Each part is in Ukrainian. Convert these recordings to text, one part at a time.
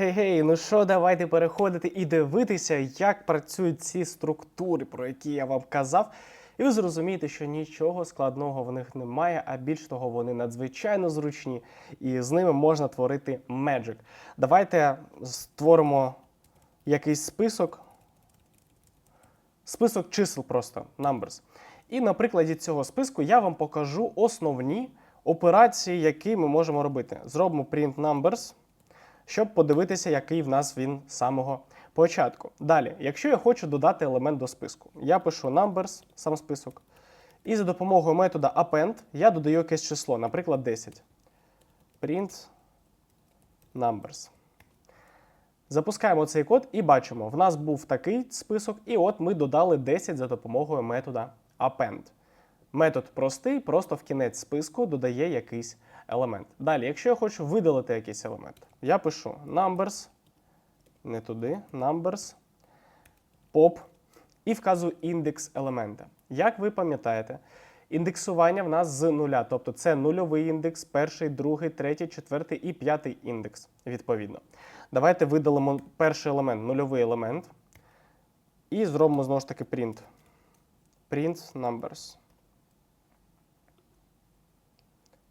Гей-гей, ну що, давайте переходити і дивитися, як працюють ці структури, про які я вам казав. І ви зрозумієте, що нічого складного в них немає, а більш того, вони надзвичайно зручні, і з ними можна творити Magic. Давайте створимо якийсь список. Список чисел просто numbers. І на прикладі цього списку я вам покажу основні операції, які ми можемо робити. Зробимо print numbers, щоб подивитися, який в нас він з самого початку. Далі, якщо я хочу додати елемент до списку, я пишу numbers, сам список, і за допомогою метода append я додаю якесь число, наприклад, 10. Print numbers. Запускаємо цей код і бачимо, в нас був такий список, і от ми додали 10 за допомогою метода append. Метод простий, просто в кінець списку додає якийсь елемент. Далі, якщо я хочу видалити якийсь елемент, я пишу numbers, не туди, numbers, pop і вказую індекс елемента. Як ви пам'ятаєте, індексування в нас з нуля, тобто це нульовий індекс, перший, другий, третій, четвертий і п'ятий індекс, відповідно. Давайте видалимо перший елемент, нульовий елемент, і зробимо знову ж таки print. Print numbers.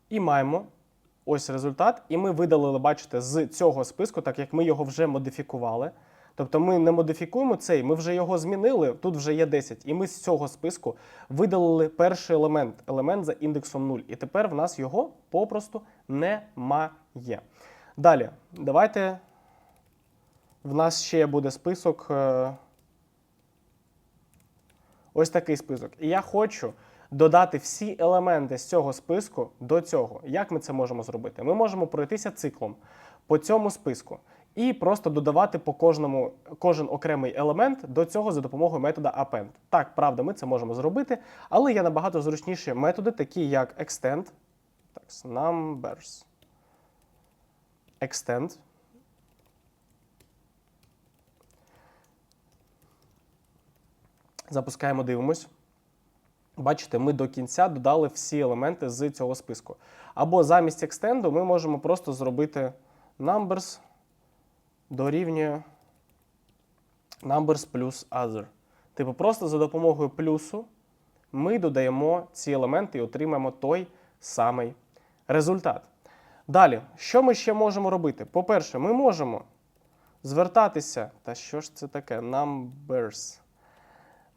І маємо ось результат. І ми видалили, бачите, з цього списку, так як ми його вже модифікували. Тобто ми не модифікуємо цей, ми вже його змінили, тут вже є 10. І ми з цього списку видалили перший елемент, елемент за індексом 0. І тепер в нас його попросту немає. Далі, давайте. В нас ще буде список. е, Ось такий список. І я хочу додати всі елементи з цього списку до цього. Як ми це можемо зробити? Ми можемо пройтися циклом по цьому списку і просто додавати по кожному кожен окремий елемент до цього за допомогою метода append. Так, правда, ми це можемо зробити, але є набагато зручніші методи, такі як extend, так, numbers, extend. Запускаємо, дивимось. Бачите, ми до кінця додали всі елементи з цього списку. Або замість екстенду ми можемо просто зробити numbers дорівнює numbers плюс other. Типу, просто за допомогою плюсу ми додаємо ці елементи і отримаємо той самий результат. Далі, що ми ще можемо робити? По-перше, ми можемо звертатися. Та що ж це таке? Numbers.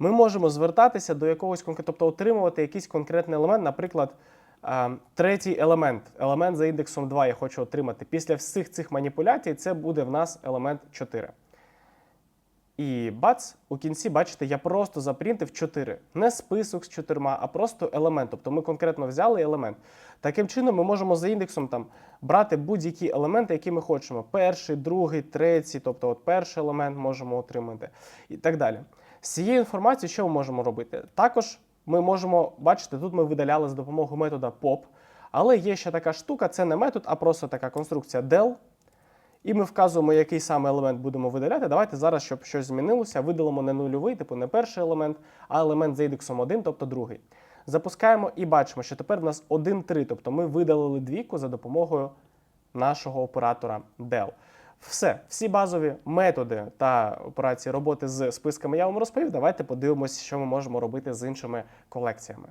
Ми можемо звертатися до якогось тобто отримувати якийсь конкретний елемент, наприклад, третій елемент, елемент за індексом 2 я хочу отримати. Після всіх цих маніпуляцій це буде в нас елемент 4. І бац, у кінці, бачите, я просто запринтив 4. Не список з чотирма, а просто елемент. Тобто ми конкретно взяли елемент. Таким чином, ми можемо за індексом там брати будь-які елементи, які ми хочемо. Перший, другий, третій, тобто от перший елемент можемо отримати і так далі. З цією інформацією, що ми можемо робити? Також ми можемо, бачите, тут ми видаляли за допомогою метода pop, але є ще така штука, це не метод, а просто така конструкція del. І ми вказуємо, який саме елемент будемо видаляти. Давайте зараз, щоб щось змінилося, видалимо не нульовий, типу не перший елемент, а елемент за індексом 1, тобто другий. Запускаємо і бачимо, що тепер в нас 1-3, тобто ми видалили двійку за допомогою нашого оператора del. Все, всі базові методи та операції роботи з списками я вам розповів. Давайте подивимося, що ми можемо робити з іншими колекціями.